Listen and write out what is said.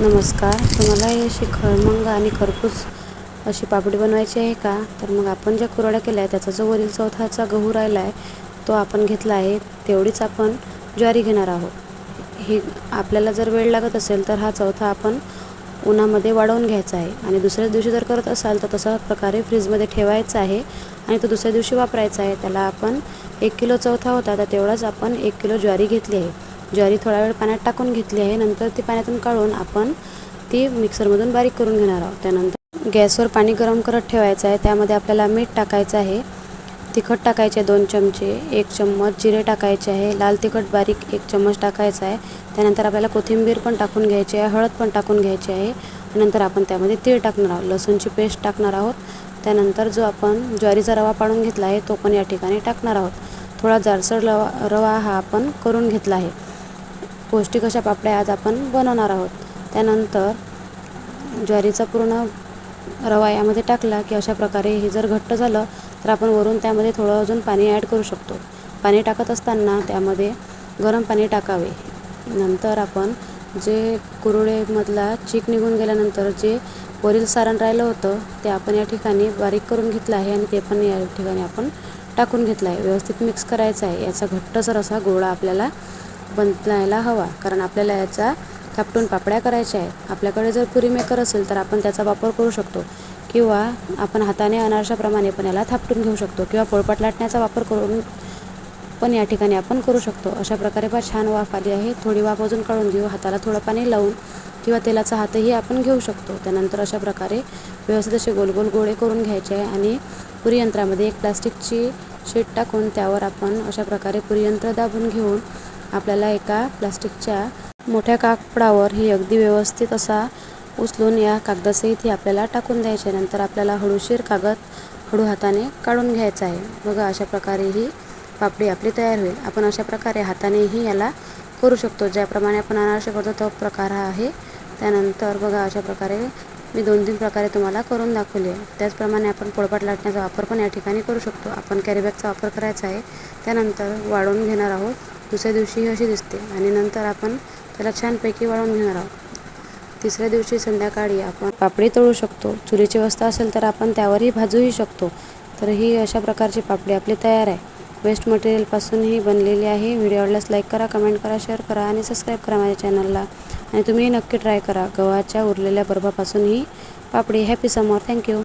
नमस्कार. तुम्हाला ही अशी खळमंग आणि खरपूस अशी पापडी बनवायची आहे का? तर मग आपण ज्या कुरड्या केल्या आहे त्याचा जो वरील चौथाचा गहू राहिला आहे तो आपण घेतला आहे. तेवढीच आपण ज्वारी घेणार आहोत. ही आपल्याला जर वेळ लागत असेल तर हा चौथा आपण उन्हामध्ये वाढवून घ्यायचा आहे. आणि दुसऱ्याच दिवशी जर करत असाल तर तसा प्रकारे फ्रीजमध्ये ठेवायचा आहे आणि तो दुसऱ्या दिवशी वापरायचा आहे. त्याला आपण एक किलो चौथा होता तर तेवढाच आपण एक किलो ज्वारी घेतली आहे. ज्वारी थोडा वेळ पाण्यात टाकून घेतली आहे. नंतर ती पाण्यातून काढून आपण ती मिक्सरमधून बारीक करून घेणार आहोत. त्यानंतर गॅसवर पाणी गरम करत ठेवायचं आहे. त्यामध्ये आपल्याला मीठ टाकायचं आहे. तिखट टाकायचे दोन चमचे एक चम्मच जिरे टाकायचे आहे. लाल तिखट बारीक एक चम्मच टाकायचा आहे. त्यानंतर आपल्याला कोथिंबीर पण टाकून घ्यायची आहे. हळद पण टाकून घ्यायची आहे. नंतर आपण त्यामध्ये तीळ टाकणार आहोत. लसूणची पेस्ट टाकणार आहोत. त्यानंतर जो आपण ज्वारीचा रवा पाडून घेतला आहे तो पण या ठिकाणी टाकणार आहोत. थोडा जाडसर रवा रवा हा आपण करून घेतला आहे. पौष्टिक अशा पापड्या आज आपण बनवणार आहोत. त्यानंतर ज्वारीचा पूर्ण रवा यामध्ये टाकला की अशा प्रकारे हे जर घट्ट झालं तर आपण वरून त्यामध्ये थोडं अजून पाणी ॲड करू शकतो. पाणी टाकत असताना त्यामध्ये गरम पाणी टाकावे. नंतर आपण जे कुरुळेमधला चीक निघून गेल्यानंतर जे वरील सारण राहिलं होतं ते आपण या ठिकाणी बारीक करून घेतलं आहे आणि ते पण या ठिकाणी आपण टाकून घेतलं आहे. व्यवस्थित मिक्स करायचं आहे. याचा घट्टसर असा गोळा आपल्याला बनायला हवा. कारण आपल्याला याचा थापटून पापड्या करायच्या आहेत. आपल्याकडे जर पुरी मेकर असेल तर आपण त्याचा वापर करू शकतो. किंवा आपण हाताने अनारशाप्रमाणे पण याला थापटून घेऊ शकतो. किंवा पोळपाट लाटण्याचा वापर करून पण या ठिकाणी आपण करू शकतो. अशा प्रकारे फार छान वाफ आली आहे. थोडी वाफ अजून काढून घेऊ. हाताला थोडं पाणी लावून किंवा तेलाचा हातही आपण घेऊ शकतो. त्यानंतर अशा प्रकारे व्यवस्थित असे गोल गोल गोळे करून घ्यायचे आहे आणि पुरी यंत्रामध्ये एक प्लास्टिकची शीट टाकून त्यावर आपण अशा प्रकारे पुरी यंत्र दाबून घेऊन आपल्याला एका प्लास्टिकच्या मोठ्या कापडावर हे अगदी व्यवस्थित असा उचलून या कागदाचे ही आपल्याला टाकून द्यायचे नंतर आपल्याला हळूशीर कागद हळू हाताने काढून घ्यायचा आहे. बघा अशा प्रकारे ही पापडी आपली तयार होईल. आपण अशा प्रकारे हातानेही याला करू शकतो. ज्याप्रमाणे आपण अनारसे करतो तो प्रकार हा आहे. त्यानंतर बघा अशा प्रकारे मी दोन तीन प्रकारे तुम्हाला करून दाखवले. त्याचप्रमाणे आपण पोळपाट लाटण्याचा वापर पण या ठिकाणी करू शकतो. आपण कॅरीबॅगचा वापर करायचा आहे. त्यानंतर वाढून घेणार आहोत. दुसऱ्या दिवशी ही अशी दिसते आणि नंतर आपण त्याला छानपैकी वाळवून घेणार आहोत. तिसऱ्या दिवशी संध्याकाळी आपण पापडी तळू शकतो. चुलीची व्यवस्था असेल तर आपण त्यावरही भाजूही शकतो. तर ही अशा प्रकारची पापडी आपली तयार आहे. वेस्ट मटेरियलपासून ही बनलेली आहे. व्हिडिओ आवडल्यास लाईक करा कमेंट करा शेअर करा आणि सबस्क्राईब करा माझ्या चॅनलला आणि तुम्ही नक्की ट्राय करा. गव्हाच्या उरलेल्या बर्फापासून ही पापडी हॅपी समोर. Thank you